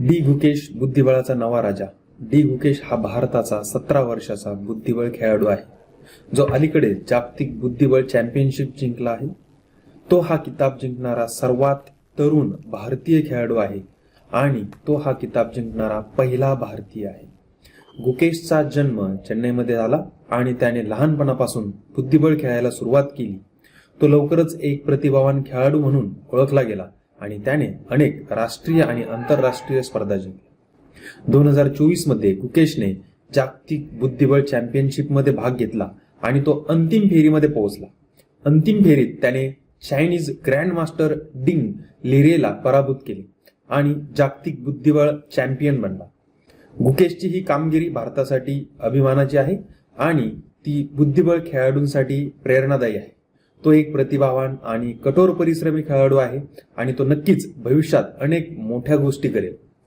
D Gukesh बुद्धिबळाचा नवा राजा. D Gukesh हा भारताचा सतरा वर्षाचा बुद्धिबळ खेळाडू आहे. जो अलीकडे जागतिक बुद्धिबळ चॅम्पियनशिप जिंकला आहे. तो हा किताब जिंकणारा सर्वात तरुण भारतीय खेळाडू आहे आणि तो हा किताब जिंकणारा पहिला भारतीय आहे. गुकेशचा जन्म चेन्नईमध्ये झाला आणि त्याने लहानपणापासून बुद्धिबळ खेळायला सुरुवात केली. तो लवकरच एक प्रतिभावान खेळाडू म्हणून ओळखला गेला. आणि त्याने अनेक राष्ट्रीय आणि आंतरराष्ट्रीय स्पर्धा जिंकल्या. दोन हजार चोवीसमध्ये कुकेशने जागतिक बुद्धिबळ चॅम्पियनशिपमध्ये भाग घेतला आणि तो अंतिम फेरीमध्ये पोहोचला. अंतिम फेरीत त्याने चायनीज ग्रँडमास्टर डिंग लिरेला पराभूत केले आणि जागतिक बुद्धिबळ चॅम्पियन बनला. गुकेशची ही कामगिरी भारतासाठी अभिमानाची आहे आणि ती बुद्धिबळ खेळाडूंसाठी प्रेरणादायी आहे. तो एक प्रतिभावान आणि कठोर परिश्रमी खेळाडू आहे आणि तो नक्कीच भविष्यात अनेक मोठ्या गोष्टी करेल.